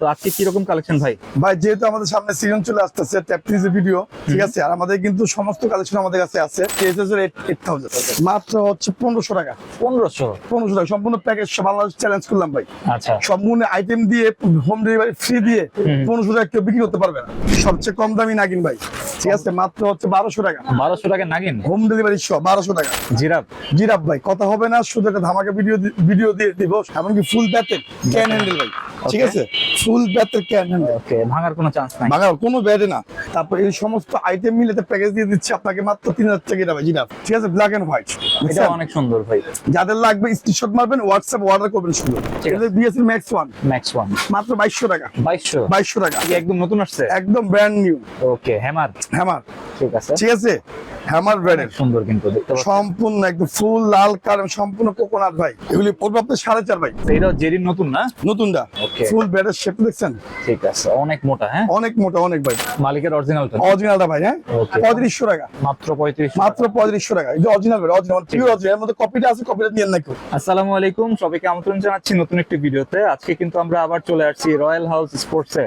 তো আজকে কীরকম কালেকশন ভাই? ভাই যেহেতু আমাদের সামনে সিজন চলে আসতেছে ট্যাপটিজের ভিডিও ঠিক আছে? আর আমাদের কিন্তু সমস্ত কালেকশন আমাদের কাছে আছে মাত্র হচ্ছে পনেরোশো টাকা। পনেরোশো? পনেরোশো টাকা। সম্পূর্ণ প্যাকেজ বাংলাদেশ চ্যালেঞ্জ করলাম ভাই। আচ্ছা। সম্পূর্ণ আইটেম দিয়ে হোম ডেলিভারি ফ্রি দিয়ে পনেরোশো টাকা কেউ বিক্রি করতে পারবে না। সবচেয়ে কম দামি নাগিন ভাই ঠিক আছে? মাত্র হচ্ছে বারোশো টাকা। বারোশো টাকা নাগিন? হোম ডেলিভারি সহ বারোশো টাকা। জিরাফ? জিরাফ ভাই কথা হবে না শুধু একটা ধামাকা ভিডিও ভিডিও দিয়ে দিব এমনকি ফুল ব্যাটের ক্যান হ্যান্ডেল ভাই ঠিক আছে? ফুল ওকে ভাঙার কোনো চান্স নাই। বাংলার কোনো ব্যাটে না। তারপর এই সমস্ত আইটেম মিলে প্যাকেজ দিয়ে দিচ্ছি আপনাকে মাত্র তিন হাজার টাকা ভাই জিরাফ। ঠিক আছে? ব্ল্যাক এন্ড হোয়াইট এটা অনেক সুন্দর ভাই। যাদের লাগবে স্ক্রিনশট মারবেন হোয়াটসঅ্যাপ অর্ডার করবেন শুধু এটা BSC max one max one মাত্র বাইশশো টাকা। বাইশশো? বাইশশো টাকা। একদম নতুন আসছে? একদম brand new okay hammer hammer ঠিক আছে। ঠিক আছে? হ্যামার ব্র্যান্ডের সুন্দর কিন্তু দেখতে সম্পূর্ণ একদম ফুল লাল কারণ সম্পূর্ণ কোকোনাট ভাই। এগুলি পড়বে আপনার সাড়ে চার ভাই। জেরির নতুন না? নতুনটা। ফুল ব্যাটের শেপ দেখছেন? ঠিক আছে অনেক মোটা হ্যাঁ? অনেক মোটা অনেক ভাই। মালিকের অরিজিনালটা? অরিজিনালটা ভাই হ্যাঁ. পঁয়ত্রিশশো টাকা। মাত্র পঁয়ত্রিশ মাত্র পঁয়ত্রিশশো টাকা। এই যে অরিজিনাল অরিজিনাল পিওর অরিজিনাল এর মধ্যে কপিটা আছে কপিটা নিয়ে না আসসালামু আলাইকুম সবাইকে আমন্ত্রণ জানাচ্ছি নতুন একটি ভিডিওতে। আজকে কিন্তু আমরা আবার চলে আসছি রয়্যাল হাউস স্পোর্টসে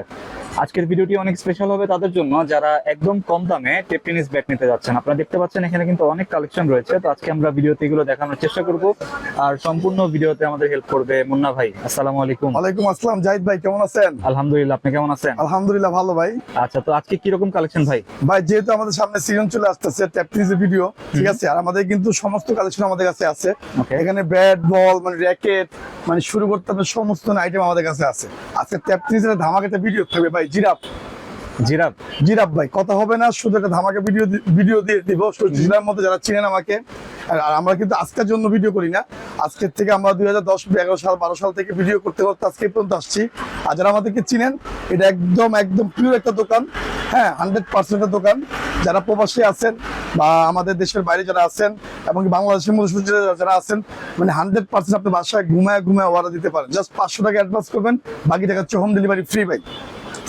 আজকের ভিডিওটি অনেক স্পেশাল হবে তাদের জন্য। যারা একদম কম দামে টেপ টেনিস ব্যাট নিতে যাচ্ছেন আপনারা দেখতে পাচ্ছেন এখানে কিন্তু অনেক কালেকশন রয়েছে। তো আজকে আমরা ভিডিওতে এগুলো দেখানোর চেষ্টা করব। আর সম্পূর্ণ ভিডিওতে আমাদের হেল্প করবে মুন্না ভাই। আসসালামু আলাইকুম। ওয়ালাইকুম আসসালাম জাহিদ ভাই কেমন আছেন? আলহামদুলিল্লাহ আপনি কেমন আছেন? আলহামদুলিল্লাহ ভালো ভাই। আচ্ছা তো আজকে কীরকম কালেকশন ভাই? ভাই যেহেতু আমাদের সামনে সিজন চলে আসতেছে ট্যাপটিজের ভিডিও ঠিক আছে? আর আমাদের কিন্তু সমস্ত কালেকশন আমাদের কাছে আছে। এখানে ব্যাট বল মানে র্যাকেট মানে শুরু করতে হবে সমস্ত আইটেম আমাদের কাছে আছে। আজকে ট্যাপটিজের ধামাকাতে ভিডিও থাকবে ভাই জিরাফ। জিরাফ। জিরাফ ভাই কথা হবে না শুধু একটা ধামাকা ভিডিও ভিডিও দিয়ে দিব। জিরাফের মধ্যে যারা চিনেন আমাকে আর আমরা কিন্তু আজকের জন্য ভিডিও করি না। আজকের থেকে আমরা দুই হাজার দশ এগারো সাল বারো সাল থেকে ভিডিও করতে করতে আজকে পর্যন্ত আসছি। আর যারা আমাদেরকে চিনেন এটা একদম একদম একটা দোকান। হ্যাঁ হান্ড্রেড পার্সেন্টের দোকান। যারা প্রবাসী আছেন বা আমাদের দেশের বাইরে যারা আছেন এবং বাংলাদেশের মধ্যে যারা আছেন মানে হান্ড্রেড পার্সেন্ট আপনি বাসায় ঘুমায় ঘুমায় অর্ডার দিতে পারেন। জাস্ট পাঁচশো টাকা অ্যাডভান্স করবেন বাকি টাকা হচ্ছে হোম ডেলিভারি ফ্রি ভাই।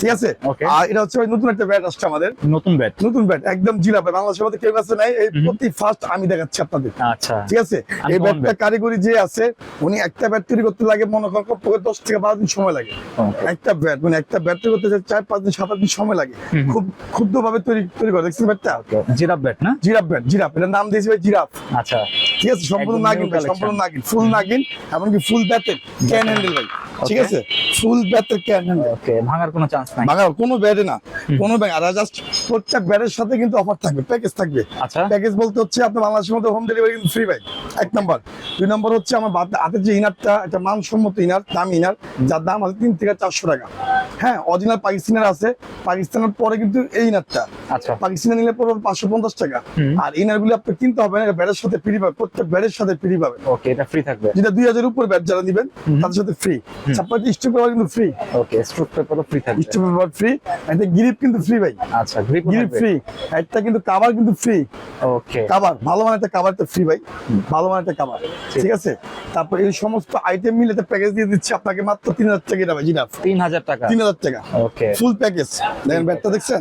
ঠিক আছে? আর এটা হচ্ছে নতুন একটা ব্যাট আসছে আমাদের। নতুন ব্যাট নতুন ব্যাট একদম জিরা ভাই। বাংলাদেশের মধ্যে কেউ কাছে নাই এই প্রতি ফার্স্ট আমি দেখাচ্ছি আপনাদের। আচ্ছা। ঠিক আছে? এই ব্যাটটা কারিগরি যে আছে উনি একটা ব্যাট তৈরি করতে লাগে মনে করেন দশ থেকে বারো দিন সময় লাগে। একটা ব্যাট মানে একটা ব্যাট তৈরি করতে চার- পাঁচ দিন সাত আট দিন সময় লাগে। খুব ক্ষুদ্র ভাবে তৈরি তৈরি করে দেখছেন ব্যাটটা জিরাফ ব্যাট না? Giraffe bat giraffe. এটার নাম দিয়েছি ভাই জিরাফ। আচ্ছা। ঠিক আছে? সম্পূর্ণ নাগিন. সম্পূর্ণ নাগিন ফুল নাগিন এমনকি ফুল ব্যাটের ক্যান হ্যান্ডেল ভাই। ঠিক আছে? ফুল ব্যাটের ওকে ভাঙার কোনো চান্স নাই। বাংলা কোনো ব্যাটে না। কোনো ব্যাগ আর জাস্ট প্রত্যেক ব্যাটের সাথে কিন্তু অফার থাকবে প্যাকেজ থাকবে। আচ্ছা। প্যাকেজ বলতে হচ্ছে আপনার বাংলাদেশের মধ্যে হোম ডেলিভারি কিন্তু ফ্রি ভাই এক নাম্বার দুই নম্বর হচ্ছে আমার হাতের যে ইনারটা একটা মানসম্মত ইনার দাম ইনার যার দাম আছে তিন থেকে চারশো টাকা। হ্যাঁ অরিজিনাল পাকিস্তানের আছে। পাকিস্তানের পরে কিন্তু এই ইনারটা আচ্ছা। পাকিস্তানে নিলে পড়বে পাঁচশো পঞ্চাশ টাকা। আর ইনার গুলি আপনি কিনতে হবে না ব্যাটের সাথে ফ্রি পাবে। প্রত্যেক ব্যাটের সাথে ফ্রি পাবে। ওকে এটা ফ্রি থাকবে। যেটা দুই হাজার উপর ব্যাট যারা নিবেন তাদের সাথে ফ্রি ছাপ্পান্ন স্টক পেপার কিন্তু ফ্রি ওকে স্ট্রোক পেপারও ফ্রি থাকবে। স্টক পেপার ফ্রি একটা গ্রিপ কিন্তু ফ্রি ভাই। আচ্ছা গ্রিপ গ্রিপ ফ্রি একটা কিন্তু কাভার কিন্তু ফ্রি ওকে কাভার ভালো মানের একটা কাভার তো ফ্রি ভাই। ভালো মানের একটা কাভার ঠিক। আছে? তারপর এই সমস্ত আইটেম মিলে প্যাকেজ দিয়ে দিচ্ছি আপনাকে মাত্র তিন হাজার টাকা এটা ভাই তিন হাজার টাকা। তিন হাজার টাকা। ওকে ফুল প্যাকেজ দেখেন ব্যাগটা দেখছেন?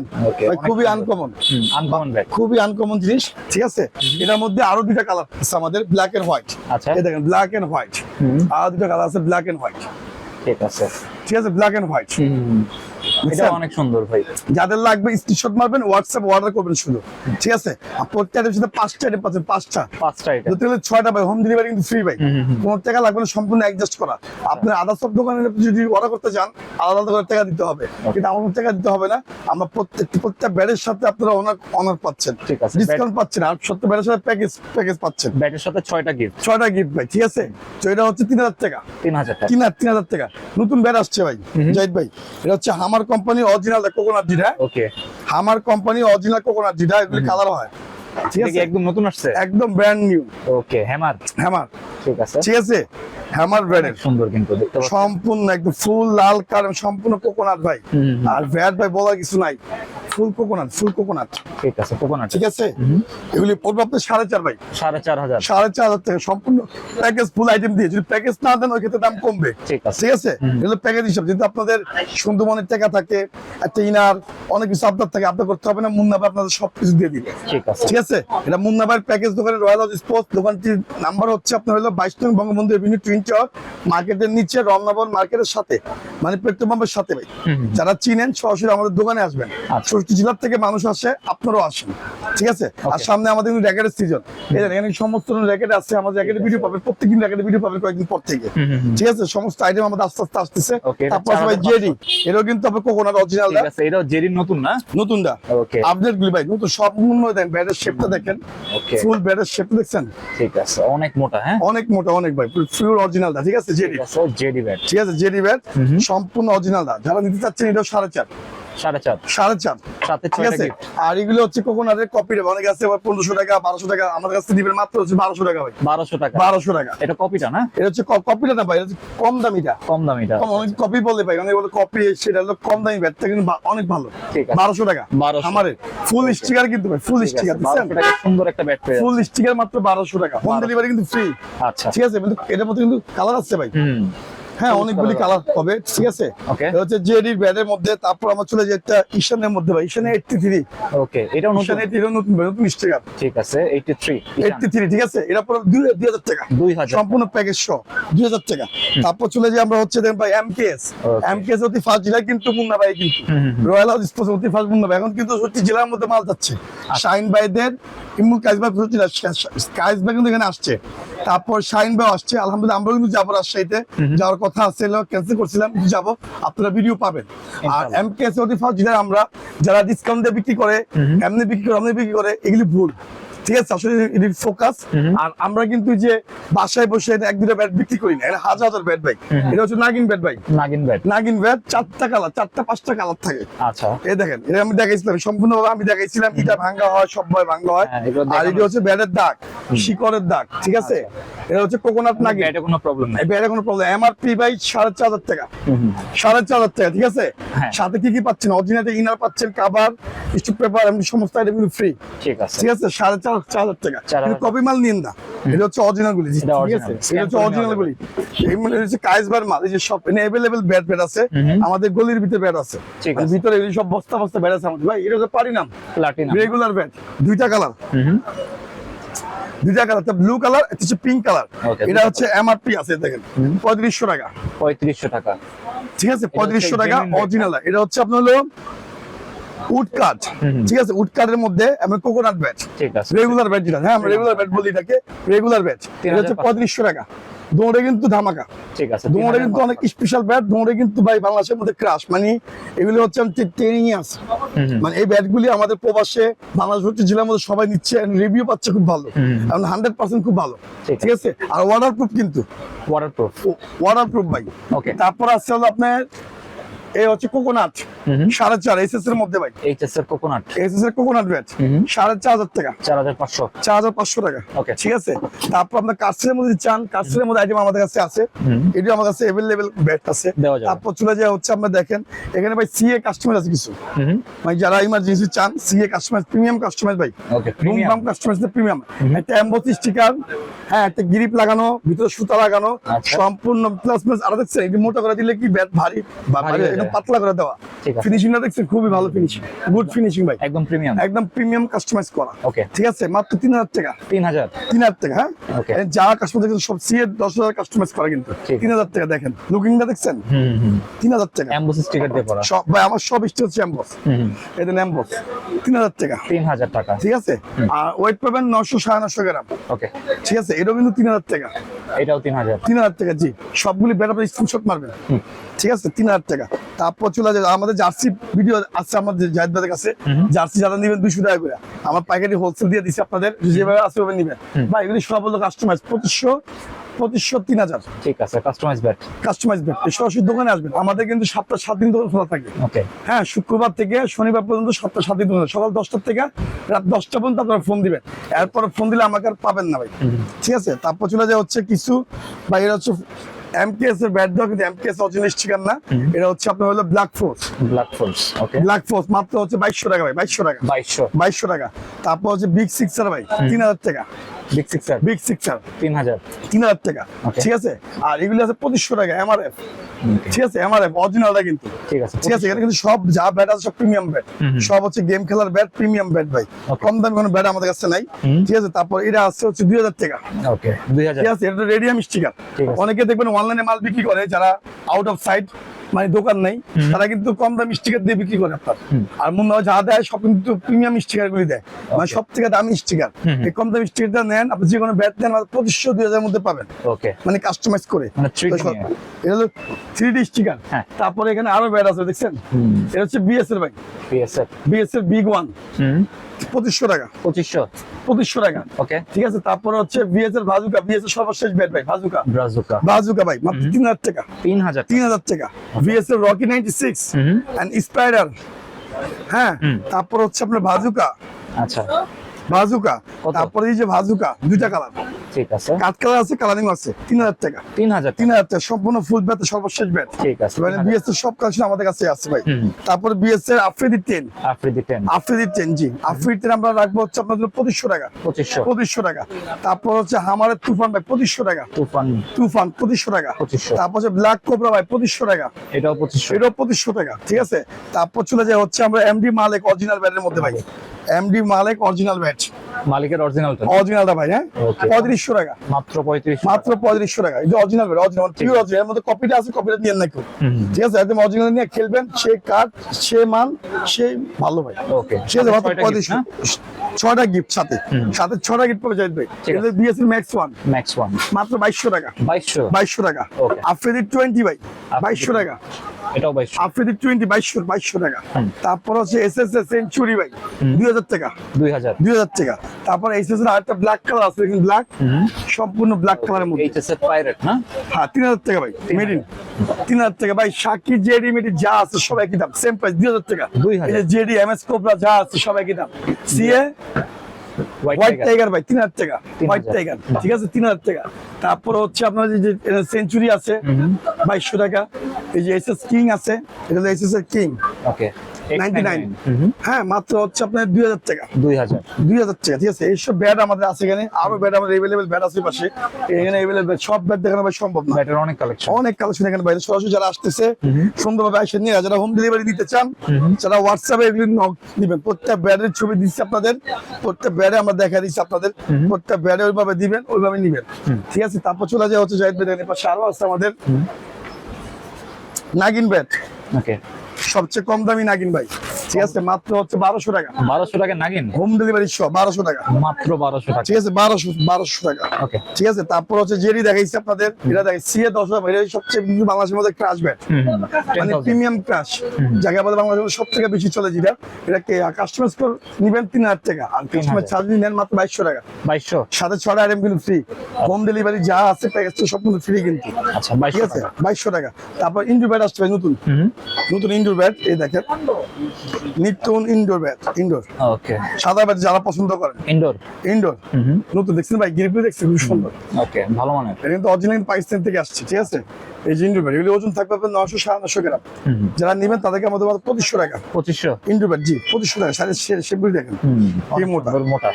ভাই খুবই আনকমন আনকমন ব্যাগ খুবই আনকমন জিনিস ঠিক আছে? এটার মধ্যে আরও দুইটা কালার আছে আমাদের ব্ল্যাক এন্ড হোয়াইট আচ্ছা। এই দেখেন ব্ল্যাক এন্ড হোয়াইট। আর দুইটা কালার আছে ব্ল্যাক এন্ড হোয়াইট ঠিক আছে। ঠিক আছে ব্ল্যাক এন্ড হোয়াইট এটা অনেক সুন্দর ভাই। যাদের লাগবে স্ক্রিনশট মারবেন হোয়াটসঅ্যাপ অর্ডার করবেন শুধু। ঠিক আছে? আর প্রত্যেকটার সাথে পাঁচটা আইটেম পাচ্ছেন পাঁচটা। পাঁচটা যদি ছয়টা ভাই হোম ডেলিভারি কিন্তু ফ্রি ভাই। কোনো টাকা লাগবে না সম্পূর্ণ অ্যাডজাস্ট করা। আপনার আদার সব দোকানে যদি অর্ডার করতে চান আলাদা আলাদা করে টাকা দিতে হবে। কিন্তু আমাদের টাকা দিতে হবে না। আমরা প্রত্যেক সাথে আপনারা অনার অনার পাচ্ছেন। ঠিক আছে। ডিসকাউন্ট পাচ্ছেন। আর ব্যাডের সাথে প্যাকেজ প্যাকেজ পাচ্ছেন। ব্যাটের সাথে ছয়টা গিফট ছয়টা গিফট ভাই ঠিক আছে? তো এটা হচ্ছে তিন হাজার টাকা। তিন হাজার টাকা। তিন হাজার তিন হাজার টাকা। নতুন ব্যাড আসছে ভাই জাহিদ ভাই। এটা হচ্ছে হামার কোম্পানি অরিজিনাল কোকোনাট জিরা ওকে আমার কোম্পানি অরিজিনাল কোকোনাট জিরা এগুলি কালার হয়। ঠিক আছে? একদম নতুন আসছে? একদম brand new okay hammer hammer ঠিক আছে। ঠিক আছে? হ্যামার ব্র্যান্ডের সুন্দর কিন্তু দেখতে সম্পূর্ণ একদম ফুল লাল কারণ সম্পূর্ণ কোকোনাট ভাই। আর ভ্যাট ভাই বলার কিছু নাই। Full coconut full coconut. ঠিক আছে কোকোনাট। ঠিক আছে? এগুলি পড়বে আপনার সাড়ে চার ভাই। সাড়ে চার হাজার। সাড়ে চার হাজার টাকা সম্পূর্ণ প্যাকেজ ফুল আইটেম দিয়ে যদি প্যাকেজ না দেন ওই ক্ষেত্রে দাম কমবে। ঠিক আছে। ঠিক আছে? এগুলো প্যাকেজ হিসাব যদি আপনাদের সুন্দরবনের টাকা থাকে একটা ইনার অনেক কিছু আপনার থাকে আপনার করতে হবে না মুন্না ভাই আপনাদের সবকিছু দিয়ে দিবে। ঠিক আছে। ঠিক আছে? এটা মুন্না ভাইয়ের প্যাকেজ দোকানে রয়্যাল হাউস স্পোর্টস দোকানটির নাম্বার হচ্ছে আপনার হলো বাইশ নং বঙ্গবন্ধু এভিনিউ টুইন টাওয়ার মার্কেটের নিচে রমনাবন মার্কেটের সাথে মানে পেট্রোল পাম্পের সাথে ভাই। যারা চিনেন সরাসরি আমাদের দোকানে আসবেন। আচ্ছা। ষষ্ঠী জেলার থেকে মানুষ আসে আপনারাও আসেন ঠিক আছে? আর সামনে আমাদের র্যাকেটের সিজন এখানে সমস্ত র্যাকেট আছে আমাদের র্যাকেটের ভিডিও পাবে প্রত্যেকদিন র্যাকেটের ভিডিও পাবে কয়েকদিন পর থেকে। ঠিক আছে? সমস্ত আইটেম আমাদের আস্তে আস্তে আসতেছে। তারপর সবাই 4500 জেডি এটাও কিন্তু আপনার কোকোনাট অরিজিনাল ঠিক আছে এটাও জেরির নতুন না? নতুনটা। ওকে আপডেট গুলি ভাই নতুন সব মূল্য দেন ব্যাটের শেপটা দেখেন। ফুল ব্যাটের শেপটা দেখছেন? ঠিক আছে অনেক মোটা হ্যাঁ? অনেক মোটা অনেক ভাই ফুল অরিজিনালটা ঠিক আছে? জেডি ব্যাট ঠিক আছে জেডি ব্যাট। সম্পূর্ণ অরিজিনালটা যারা নিতে চাচ্ছেন এটা সাড়ে চার। সাড়ে চার। সাড়ে চার। সাথে ঠিক আছে। আর এগুলো হচ্ছে কোকোনাটের কপি রেবে অনেক আছে পনেরোশো টাকা বারোশো টাকা। আমাদের কাছে দিবেন মাত্র হচ্ছে বারোশো টাকা ভাই। বারোশো টাকা। বারোশো টাকা। এটা কপিটা না? এটা হচ্ছে কপিটা না ভাই এটা কম দামিটা। কম দামিটা। অনেক কপি বলে ভাই অনেক বলে কপি সেটা হলো কম দামি ব্যাটটা কিন্তু অনেক ভালো। বারোশো টাকা। 1200 আমারে ফুল স্টিকার কিন্তু ভাই ফুল স্টিকার সুন্দর একটা ব্যাট ফুল স্টিকার মাত্র বারোশো টাকা। হোম 1200 ডেলিভারি কিন্তু ফ্রি আচ্ছা। ঠিক আছে কিন্তু এটার মধ্যে কিন্তু কালার আছে ভাই। হ্যাঁ অনেকগুলি কালার হবে ঠিক আছে? হচ্ছে জেডির ব্যাটের মধ্যে তারপর আমার চলে যায় একটা ঈশানের মধ্যে ভাই ঈশানে এইটটি থ্রি ওকে এটাও নতুন? ঈশান এইটটি নতুন নতুন স্টিকার ঠিক আছে এইটি থ্রি এইটটি থ্রি ঠিক আছে? এটা পুরো দুই দুই হাজার টাকা। দুই হাজার সম্পূর্ণ প্যাকেজ সহ দুই হাজার টাকা। তারপর চলে যাই আমরা হচ্ছে দেখেন ভাই এমকেএস. এমকেএস অতি ফার্স্ট জেলা কিন্তু মুন্না ভাই কিন্তু। রয়্যাল হাউস স্পোর্টস অতি ফার্স্ট মুন্না ভাই এখন কিন্তু সত্যি জেলার মধ্যে মাল যাচ্ছে। আচ্ছা। শাইন ভাইদের ইমুল কাইজ ভাই সত্যি কিন্তু এখানে আসছে। তারপর শাহিন ভাই আসছে। আলহামদুলিল্লাহ আমরা কিন্তু যাব রাজশাহীতে। যাওয়ার কথা আছে ক্যান্সেল করছিলাম কিন্তু যাব। আপনারা ভিডিও পাবেন। আর এম কে আমরা যারা ডিসকাউন্ট দিয়ে বিক্রি করে এমনি বিক্রি করে এমনি বিক্রি করে এগুলি ভুল। ঠিক আছে আসলে ফোকাস আর আমরা কিন্তু যে বাসায় বসে এক দুটো ব্যাট বিক্রি করি না এটা হাজার হাজার ব্যাট ভাই এটা হচ্ছে নাগিন ব্যাট ভাই। নাগিন ব্যাট নাগিন ব্যাট চারটা কালার চারটা পাঁচটা কালার থাকে। আচ্ছা। এই দেখেন এটা আমি দেখাইছিলাম সম্পূর্ণভাবে আমি দেখাইছিলাম এটা ভাঙ্গা হয় সব ভয় ভাঙ্গা হয়। হ্যাঁ, আর এটা হচ্ছে ব্যাটের দাগ শিকড়ের দাগ ঠিক আছে? এটা হচ্ছে কোকোনাট নাগিন। এটা কোনো প্রবলেম নাই। ব্যাটে কোনো প্রবলেম এমআরপি ভাই সাড়ে চার হাজার টাকা। সাড়ে চার হাজার টাকা ঠিক আছে? হ্যাঁ। সাথে কি কি পাচ্ছেন? অরিজিনাল ইনার পাচ্ছেন কাবার স্টিক পেপার এমনি সমস্ত আইটেম ফ্রি ঠিক আছে। ঠিক আছে? সাড়ে চার চার হাজার টাকা। কপি মাল নিন না। এটা হচ্ছে অরিজিনাল গুলি ঠিক এটা আছে? এটা হচ্ছে অরিজিনাল গুলি। মানে হচ্ছে কাইসবার মাল এই যে সব এনে অ্যাভেলেবল ব্যাট ব্যাট আছে হুম হুম। আমাদের গলির ভিতরে ব্যাট আছে। মানে ভিতরে সব বস্তা বস্তা ব্যাট আছে আমাদের। ভাই এটা হচ্ছে পারি না প্লাটিনাম রেগুলার ব্যাট দুইটা কালার। দুইটা কালার ব্লু কালার এটা হচ্ছে পিঙ্ক কালার এটা হচ্ছে এমআরপি আছে দেখেন। পঁয়ত্রিশশো টাকা। পঁয়ত্রিশশো টাকা। ঠিক আছে? পঁয়ত্রিশশো টাকা অরিজিনাল এটা হচ্ছে আপনার হলো উড কাট। ঠিক আছে উড কাটের মধ্যে আমরা কোকোনাট ব্যাট ঠিক আছে। রেগুলার ব্যাট যেটা হ্যাঁ আমরা রেগুলার ব্যাট বলি এটাকে রেগুলার ব্যাট এটা হচ্ছে পঁয়ত্রিশশো টাকা। দৌড়ে কিন্তু ধামাকা। ঠিক আছে দৌড়ে কিন্তু অনেক স্পেশাল ব্যাট দৌড়ে কিন্তু ভাই বাংলাদেশের মধ্যে ক্রাশ মানে এগুলো হচ্ছে ট্রেনিং এ আছে। মানে এই ব্যাটগুলি আমাদের প্রবাসে বাংলাদেশ হচ্ছে জেলার মধ্যে সবাই নিচ্ছে রিভিউ পাচ্ছে খুব ভালো। কারণ হান্ড্রেড পার্সেন্ট খুব ভালো। ঠিক আছে? আর ওয়াটার প্রুফ কিন্তু। ওয়াটারপ্রুফ ওয়াটার প্রুফ ভাই। ওকে তারপর আসছে হলো আপনার এই হচ্ছে কোকোনাট। সাড়ে চার এসএস এর মধ্যে ভাই। এইচএস এর কোকোনাট এসএস এর কোকোনাট ব্যাট। সাড়ে চার হাজার টাকা। চার হাজার পাঁচশো। চার হাজার পাঁচশো টাকা। Okay. ঠিক আছে? তারপর আপনার মধ্যে চান মধ্যে আইটেম আমাদের কাছে আছে। এটি আমার কাছে অ্যাভেলেবেল ব্যাট আছে। তারপর চলে যায় হচ্ছে আপনার দেখেন এখানে ভাই সিএ কাস্টমার আছে কিছু। মানে যারা ইমার্জেন্সি চান সিএ কাস্টমার প্রিমিয়াম কাস্টমার ভাই। ওকে প্রিমিয়াম কাস্টমার প্রিমিয়াম একটা এমবসি স্টিকার হ্যাঁ একটা গ্রিপ লাগানো ভিতরে সুতা লাগানো আচ্ছা। সম্পূর্ণ প্লাস প্লাস আর দেখছেন এটি মোটা করে দিলে কি ব্যাট ভারী? ভারী একদম পাতলা করে দেওয়া। ঠিক আছে। ফিনিশিংটা দেখছেন খুবই ভালো ফিনিশিং গুড ফিনিশিং ভাই। একদম প্রিমিয়াম একদম প্রিমিয়াম কাস্টমাইজ করা। ওকে ঠিক আছে মাত্র তিন হাজার টাকা। তিন হাজার। তিন হাজার টাকা হ্যাঁ. এই যা কাস্টমার দেখছেন সব সিএ দশ হাজার কাস্টমাইজ করা কিন্তু। ঠিক। তিন হাজার টাকা দেখেন। লুকিংটা দেখছেন? হুম হুম তিন হাজার টাকা। অ্যাম্বুস স্টিকার দিয়ে পড়া সব ভাই আমার সব স্টেজ চ্যাম্বস হুম হুম। এদের তিন হাজার টাকা। তিন হাজার টাকা। ঠিক আছে? আর ওয়েট পাবেন নশো সাড়ে নশো গ্রাম। ওকে ঠিক আছে? এটাও কিন্তু তিন হাজার টাকা। এটাও তিন হাজার। তিন হাজার টাকা জি। সবগুলি ব্যাট আপনি স্ক্রিনশট মারবেন। ঠিক আছে? তিন হাজার টাকা। তারপর চলে যাবে আমাদের জার্সি ভিডিও আছে আমাদের জাহিদ ভাইয়ের কাছে জার্সি যারা নেবেন দুইশো টাকা করে। আমার পাইকারি হোলসেল দিয়ে দিচ্ছি আপনাদের যেভাবে আছে ওভাবে নেবেন। বা এগুলি সব হলো কাস্টমাইজ পঁচিশশো পঁচিশশো তিন হাজার। ঠিক আছে কাস্টমাইজ ব্যাট কাস্টমাইজ ব্যাট সরাসরি দোকানে আসবেন। আমাদের কিন্তু সাতটা সাত দিন দোকান খোলা থাকে। ওকে হ্যাঁ শুক্রবার থেকে শনিবার পর্যন্ত সাতটা সাত দিন দোকান সকাল দশটার থেকে রাত দশটা পর্যন্ত আপনারা ফোন দিবেন। এরপর ফোন দিলে আমাকে আর পাবেন না ভাই। ঠিক আছে? তারপর চলে যায় হচ্ছে কিছু বা এরা হচ্ছে এমকেএস এর ব্যাট দেওয়া কিন্তু এমকেএস অরিজিনাল ঠিকান না। এটা হচ্ছে আপনার হলো black force black force okay black force মাত্র হচ্ছে বাইশশো টাকা ভাই বাইশশো টাকা। বাইশশো। বাইশশো টাকা। তারপর হচ্ছে বিগ সিক্সার ভাই তিন হাজার টাকা। বিগ সিক্সার বিগ সিক্সার তিন হাজার। তিন হাজার টাকা। ঠিক আছে? আর এগুলি আছে পঁচিশশো টাকা এমআরএফ ঠিক আছে? এমআরএফ অরিজিনালটা কিন্তু। ঠিক আছে ঠিক আছে? এখানে কিন্তু সব যা ব্যাট আছে সব প্রিমিয়াম ব্যাট। সব হচ্ছে গেম খেলার ব্যাট প্রিমিয়াম ব্যাট ভাই। কম দামি কোনো ব্যাট আমাদের কাছে নাই। ঠিক আছে? তারপর এটা আসছে হচ্ছে দুই হাজার টাকা। ওকে দুই হাজার। ঠিক আছে? এটা রেডিয়াম স্টিকার অনেকে দেখবেন অনলাইনে মাল বিক্রি করে যারা আউট অফ সাইড মানে দোকান নেই তারা কিন্তু কম দামি স্টিকার দিয়ে বিক্রি করে আপনার। আর মনে হয় যা দেয় সব কিন্তু প্রিমিয়াম স্টিকার গুলি দেয়। মানে সব থেকে দামি স্টিকার। এই কম দামি স্টিকারটা নেন আপনি যে কোনো ব্যাট নেন পঁচিশশো দুই হাজার মধ্যে পাবেন। ওকে মানে কাস্টমাইজ করে। মানে 3D তো সব- নিয়ে। এটা হলো থ্রি ডি স্টিকার। তারপরে এখানে আরও ব্যাট আছে দেখছেন? এটা হচ্ছে বিএস এর ভাই পিএসএফ এর বিগ ওয়ান পঁচিশশো টাকা। পঁচিশশো। পঁচিশশো টাকা। ওকে ঠিক আছে তারপরে হচ্ছে বিএস এর ভাজুকা বিএস এর সর্বশেষ ব্যাট ভাই ভাজুকা ব্রাজুকা বাজুকা ভাই মাত্র তিন হাজার টাকা। তিন হাজার তিন হাজার টাকা। ভিএস এর রকি নাইনটি সিক্স হুম। অ্যান্ড স্পাইডার হ্যাঁ হুম। তারপর হচ্ছে আপনার ভাজুকা আচ্ছা। ভাজুকা। তারপরে এই যে ভাজুকা দুইটা কালার ঠিক আছে। কাঠ কালার আছে কালারিং আছে তিন হাজার টাকা। তিন হাজার তিন হাজার টাকা সম্পূর্ণ ফুল ব্যাট সর্বশেষ ব্যাট ঠিক আছে মানে বিএস এর সব কালেকশন আমাদের কাছে আছে ভাই। তারপরে বিএস এর Afridi ten Afridi ten Afridi ten জি। আফ্রিদি টেন আমরা রাখব হচ্ছে পঁচিশশো টাকা। পঁচিশশো। পঁচিশশো টাকা। তারপর হচ্ছে হামারের তুফান ভাই পঁচিশশো টাকা। তুফান। তুফান পঁচিশশো টাকা। 2500 তারপর হচ্ছে ব্ল্যাক কোবরা ভাই পঁচিশশো টাকা। এটাও পঁচিশশো। এটাও পঁচিশশো টাকা ঠিক আছে? তারপর চলে যায় হচ্ছে আমরা এমডি মালিক অরিজিনাল ব্যাটের মধ্যে ভাই। এমডি মালিক অরিজিনাল ব্যাট মালিকের অরিজিনালটা অরিজিনালটা ভাই হ্যাঁ. পঁয়ত্রিশশো টাকা। মাত্র পঁয়ত্রিশ মাত্র পঁয়ত্রিশশো টাকা। এটা original bat original pure original এর মধ্যে কপিটা আছে কপিটা নিয়ে না কেউ হুম হুম। ঠিক আছে? একদম অরিজিনাল নিয়ে খেলবেন সে কাঠ সে মান সে ভালো ভাই। ওকে ঠিক আছে মাত্র পঁয়ত্রিশশো। না? ছয়টা গিফট সাথে। সাথে ছয়টা গিফট পাবে জাহিদ ভাই আছে। এটা BSL max one max one মাত্র বাইশশো টাকা। বাইশশো। বাইশশো টাকা। Okay. আফ্রিদি টোয়েন্টি ভাই। বাইশশো টাকা। এটাও বাইশশো। আফ্রিদি টোয়েন্টি বাইশশো বাইশশো টাকা। তারপর হচ্ছে এস এস এস সেঞ্চুরি ভাই হুম। দুই হাজার টাকা। দুই হাজার। দুই হাজার টাকা। তারপর এস এস এর আরেকটা ব্ল্যাক কালার আছে দেখুন ব্ল্যাক সম্পূর্ণ ব্ল্যাক কালারের মধ্যে। এইচএস এর পাইরেট না? হ্যাঁ তিন হাজার টাকা ভাই মেডিন তিন হাজার টাকা ভাই সাকি জেডি মেডি যা আছে সব একই দাম সেম প্রাইস দুই হাজার টাকা। 2000 জেডি এম এস কোবরা যা আছে সব একই দাম। সিএ হোয়াইট টাইগার ভাই তিন হাজার টাকা। হোয়াইট টাইগার ঠিক আছে? তিন হাজার টাকা। তারপর হচ্ছে আপনার যে সেঞ্চুরি আছে বাইশশো টাকা। এই যে এস এস কিং আছে এটা এস এস এর কিং ওকে 99 হ্যাঁ মাত্র হচ্ছে আপনার দুই হাজার টাকা। দুই হাজার। দুই হাজার টাকা ঠিক আছে? এইসব ব্যাট আমাদের আছে এখানে। আরও ব্যাট আমাদের এভেলেবেল ব্যাট আছে পাশে। এখানে এভেলেবেল সব ব্যাট দেখানো ভাই সম্ভব না। ব্যাটের অনেক কালেকশন অনেক কালেকশন এখানে বাইরে সরাসরি যারা আসতেছে সুন্দরভাবে আসে নিয়ে যারা হোম ডেলিভারি দিতে চান যারা হোয়াটসঅ্যাপে এগুলি নক দিবেন প্রত্যেক ব্যাডের ছবি দিচ্ছি আপনাদের প্রত্যেক ব্যাডে আমরা দেখা দিচ্ছি আপনাদের। প্রত্যেক ব্যাডে ওইভাবে দিবেন ওইভাবে নিবেন। ঠিক আছে? তারপর চলে যায় হচ্ছে জাহিদ ব্যাটের পাশে আরও আছে আমাদের। নাগিন ব্যাট ওকে সবচেয়ে কম দামি নাগিন ভাই। ঠিক আছে মাত্র হচ্ছে বারোশো টাকা। বারোশো টাকা নাগিন? হোম ডেলিভারি সহ বারোশো টাকা। মাত্র বারোশো টাকা। ঠিক আছে বারোশো বারোশো টাকা। ওকে ঠিক আছে তারপর হচ্ছে জেরি দেখাইছি আপনাদের। এটা দেখাই সিএ দশ হাজার এটা সবচেয়ে বাংলাদেশের মধ্যে ক্রাশ ব্যাট মানে প্রিমিয়াম ক্রাশ যাকে আমাদের বাংলাদেশের সব থেকে বেশি চলে যেটা। এটাকে কাস্টমার স্কোর নিবেন তিন হাজার টাকা। আর কাস্টমার 3000 চার্জ নেন মাত্র বাইশশো টাকা। বাইশশো? সাথে ছটা আইটেম কিন্তু ফ্রি হোম ডেলিভারি যা আছে প্যাকেজ সব কিন্তু ফ্রি কিন্তু। আচ্ছা ঠিক আছে বাইশশো টাকা। তারপর ইনডোর ব্যাট আসছে ভাই নতুন। নতুন ইনডোর ব্যাট এই দেখেন। নিত্যন ইনডোর ব্যাট ইনডোর। ওকে। সাদা ব্যাট যারা পছন্দ করেন। ইনডোর? ইনডোর। নতুন দেখছেন ভাই গিরিপি দেখছেন খুব সুন্দর। ওকে ভালো মানের এটা কিন্তু অরিজিনাল পাকিস্তান থেকে আসছে ঠিক আছে? এই যে ইন্ডোর ব্যাট এগুলি ওজন থাকবে আপনার নশো সাড়ে নশো গ্রাম। যারা নেবেন তাদেরকে আমাদের মাত্র পঁচিশশো টাকা। পঁচিশশো? ইন্ডোর ব্যাট জি পঁচিশশো টাকা সাড়ে সেগুলি দেখেন কি মোটা। মোটা।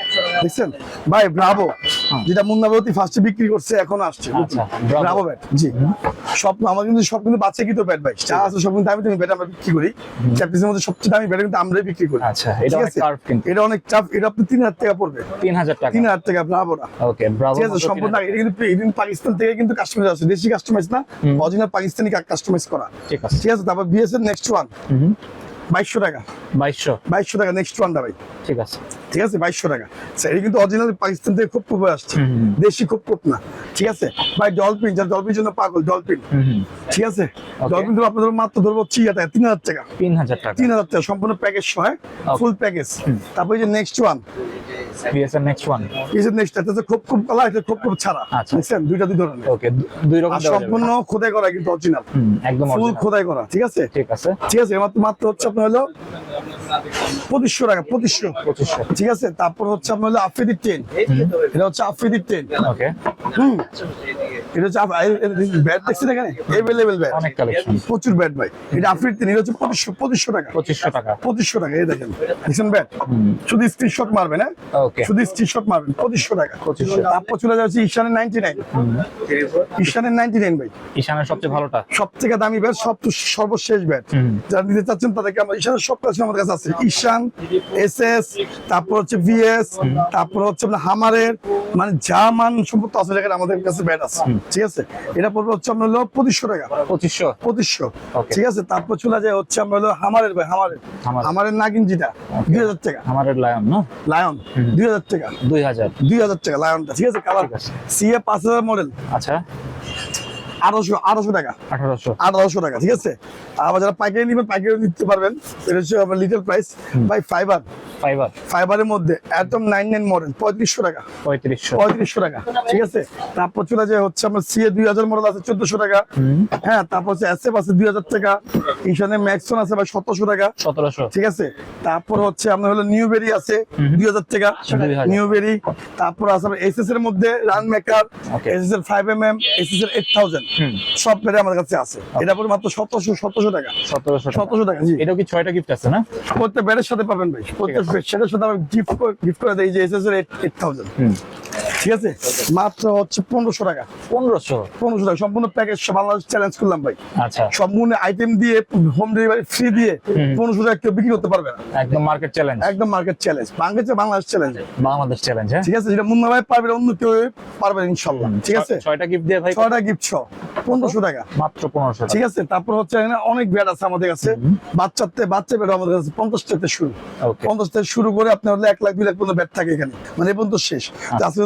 দেখছেন? ভাই ব্রাভো হ্যাঁ। যেটা মুন্নাবতী ফার্স্টে বিক্রি করছে এখন আসছে আচ্ছা, ব্রাভো ব্যাট জি। সব আমার কিন্তু সব কিন্তু বাচ্চা কিন্তু ব্যাট ভাই। যা আছে সব কিন্তু দামি দামি ব্যাট আমরা বিক্রি করি। চ্যাম্পিয়ন্সের মধ্যে সবচেয়ে দামি ব্যাট কিন্তু আমরাই বিক্রি করি। আচ্ছা এটা অনেক আছে? কিন্তু। এটা অনেক চাপ এটা আপনি তিন হাজার টাকা পড়বে। তিন হাজার টাকা। তিন হাজার টাকা ব্রাভো না ওকে ব্রাভো ঠিক আছে সম্পূর্ণ এটা কিন্তু পাকিস্তান থেকে কিন্তু কাস্টমাইজ আছে দেশি কাস্টমাইজ না। অরিজিনাল পাকিস্তানি কাস্টমাইজ করা। ঠিক আছে। ঠিক আছে তারপর বিএসএন নেক্সট ওয়ান বাইশশো টাকা। বাইশশো। বাইশশো টাকা নেক্সট ওয়ানটা ভাই। ঠিক আছে। ঠিক আছে বাইশশো টাকা। স্যার এটা কিন্তু অরিজিনাল পাকিস্তান থেকে খুব খুব আসছে। দেশি খুব খুব না। ঠিক আছে? ভাই ডলফিন যার ডলফিন জন্য পাগল ডলফিন ঠিক আছে? ডলফিন তো আপনাদের মাত্র ধরবো টাকা তিন হাজার টাকা। তিন হাজার টাকা। তিন হাজার টাকা সম্পূর্ণ প্যাকেজ সহ ফুল প্যাকেজ তারপরে যে নেক্সট ওয়ান বিএসএর নেক্সট ওয়ান এই নেক্সট এটা খুব খুব কালা এটা খুব খুব ছাড়া। আচ্ছা। দেখছেন? দুইটা দুই ধরনের। ওকে দুই রকম আর দেওয়া যাবে। সম্পূর্ণ খোদাই করা কিন্তু অরিজিনাল একদম ফুল খোদাই করা ঠিক আছে? ঠিক আছে। ঠিক আছে মাত্র মাত্র হচ্ছে আপনার হলো পঁচিশশো টাকা পঁচিশশো। পঁচিশশো। ঠিক আছে? তারপর হচ্ছে আপনার হলো আফ্রিদির ট্রেন এটা হচ্ছে আফ্রিদির টেন ওকে হুম। এটা হচ্ছে ব্যাট দেখছেন এখানে? এভেলেবেল ব্যাট অনেক কালেকশন প্রচুর ব্যাট ভাই। এটা আফ্রিদিন এটা হচ্ছে পঁচিশশো পঁচিশশো টাকা। পঁচিশশো টাকা। পঁচিশশো টাকা এই দেখেন। দেখছেন ব্যাট শুধু স্ক্রিনশট মারবেন হ্যাঁ? শুধু স্ক্রিনশট মারবেন পঁচিশশো টাকা। 2500 তারপর চলে যাচ্ছে ঈশানের নাইনটি নাইন ঈশানের নাইনটি নাইন ভাই। ঈশানের সবচেয়ে ভালোটা? সব থেকে দামি ব্যাট সব সর্বশেষ ব্যাট যারা নিতে চাচ্ছেন তাদেরকে আমরা ঈশানের সব কাছে আমাদের কাছে আছে। ঈশান এস এস তারপর হচ্ছে ভিএস তারপর হচ্ছে আপনার হামারের মানে যা মান সম্পর্ক আছে আমাদের কাছে ব্যাট আছে। ঠিক আছে? এটা পড়বে হচ্ছে আপনার হলো পঁচিশশো টাকা। পঁচিশশো? পঁচিশশো। ঠিক আছে? তারপর চলে যায় হচ্ছে আমরা হলো হামারের ভাই হামারের। হামারের। নাগিন যেটা দুই হাজার টাকা। হামারের লায়ন না? লায়ন দুই হাজার টাকা। দুই হাজার। দুই হাজার টাকা লায়নটা ঠিক আছে? কালার। সিএ পাঁচ হাজার মডেল আচ্ছা। আঠারোশো আঠারোশো টাকা। আঠারোশো। আঠারোশো টাকা ঠিক আছে? আবার যারা পাইকারি নেবেন পাইকারি নিতে পারবেন। এটা হচ্ছে আপনার litre price by fibre fibre ফাইবারের মধ্যে একদম নাইন নাইন মডেল পঁয়ত্রিশশো টাকা। পঁয়ত্রিশশো। পঁয়ত্রিশশো টাকা ঠিক আছে? তারপর চলে যায় হচ্ছে আমার সিএ দুই হাজার মডেল আছে চোদ্দশো টাকা। হ্যাঁ তারপর হচ্ছে এসএফ আছে দুই হাজার টাকা। ঈশানে ম্যাক্সন আছে ভাই সতেরোশো টাকা। সতেরোশো। ঠিক আছে? তারপর হচ্ছে আপনার হলো নিউবেরি আছে দুই হাজার টাকা। নিউবেরি তারপর আছে এসএস এর মধ্যে রান মেকার Okay. এসএস এর ফাইভ এম এম এসএস এর এইট থাউজেন্ড সব পেরে আমার কাছে আছে। এটা পরে মাত্র সতেরোশো সতেরোশো টাকা। সতেরোশো সতেরোশো টাকা জি। এটা কি ছয়টা গিফট আছে না? প্রত্যেক ব্যাটের সাথে পাবেন ভাই। প্রত্যেক। বেডশিটের সাথে আমি গিফট গিফট করে দিই যে এসএস এর এইট থাউজেন্ড ঠিক আছে? মাত্র হচ্ছে পনেরোশো টাকা। পনেরোশো? পনেরোশো টাকা। সম্পূর্ণ প্যাকেজ বাংলাদেশ চ্যালেঞ্জ করলাম ভাই। আচ্ছা। সম্পূর্ণ আইটেম দিয়ে হোম ডেলিভারি ফ্রি দিয়ে পনেরোশো টাকা কেউ বিক্রি করতে পারবে না। একদম মার্কেট চ্যালেঞ্জ একদম market challenge Bangladesh Bangladesh challenge Bangladesh challenge ঠিক আছে? যেটা মুন্না ভাই পারবে অন্য কেউ পারবে ইনশাল্লাহ। ঠিক আছে? ছয়টা গিফট দিয়ে ভাই ছটা গিফট ছ পনেরোশো টাকা। মাত্র পনেরোশো ঠিক আছে? তারপর হচ্ছে এখানে অনেক ব্যাট আছে আমাদের কাছে। বাচ্চার থেকে বাচ্চা ব্যাট আমাদের কাছে পঞ্চাশ থেকে শুরু। পঞ্চাশ থেকে শুরু করে আপনার হলে এক লাখ দুই লাখ পর্যন্ত ব্যাট থাকে এখানে। মানে এ পর্যন্ত শেষ। তো আজকের